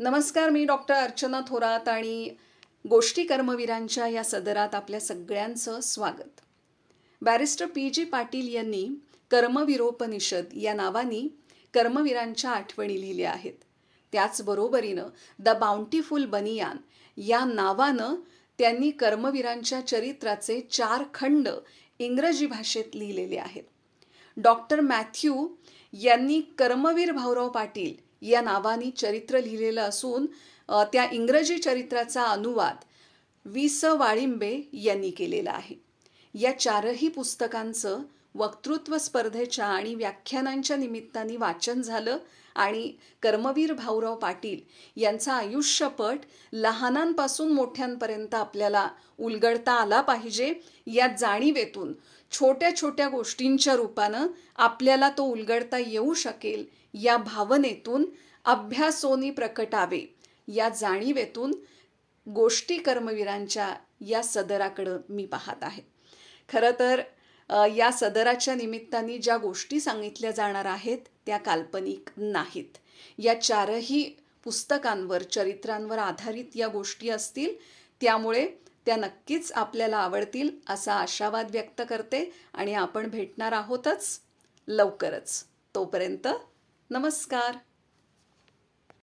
नमस्कार मी डॉक्टर अर्चना थोरात आणि गोष्टी कर्मवीरांच्या या सदरात आपल्या सगळ्यांचं स्वागत. बॅरिस्टर पी जी पाटील यांनी कर्मवीरोपनिषद या नावानी कर्मवीरांच्या आठवणी लिहिल्या आहेत. त्याचबरोबरीनं द बाउंटीफुल बनियान या नावानं त्यांनी कर्मवीरांच्या चरित्राचे चार खंड इंग्रजी भाषेत लिहिलेले आहेत. डॉक्टर मॅथ्यू यांनी कर्मवीर भाऊराव पाटील या नावाने चरित्र लिहिलेलं असून त्या इंग्रजी चरित्राचा अनुवाद वि स वाळिंबे यांनी केलेला आहे. या चारही पुस्तकांचं वक्तृत्व स्पर्धेच्या आणि व्याख्यानांच्या निमित्ताने वाचन झालं आणि कर्मवीर भाऊराव पाटील यांचा आयुष्यपट लहानांपासून मोठ्यांपर्यंत आपल्याला उलगडता आला पाहिजे या जाणीवेतून छोट्या छोट्या गोष्टींच्या रूपानं आपल्याला तो उलगडता येऊ शकेल या भावनेतून अभ्यासोनी प्रकटावे. या जाणीवेतून गोष्टी कर्मवीरांच्या या सदराकडं मी पाहत आहे. खरं तर या सदराच्या निमित्ताने ज्या गोष्टी सांगितल्या जाणार आहेत त्या काल्पनिक नाहीत. या चारही पुस्तकांवर चरित्रांवर आधारित या गोष्टी असतील त्यामुळे त्या नक्कीच आपल्याला आवडतील असा आशावाद व्यक्त करते आणि आपण भेटणार आहोतच लवकरच. तोपर्यंत नमस्कार.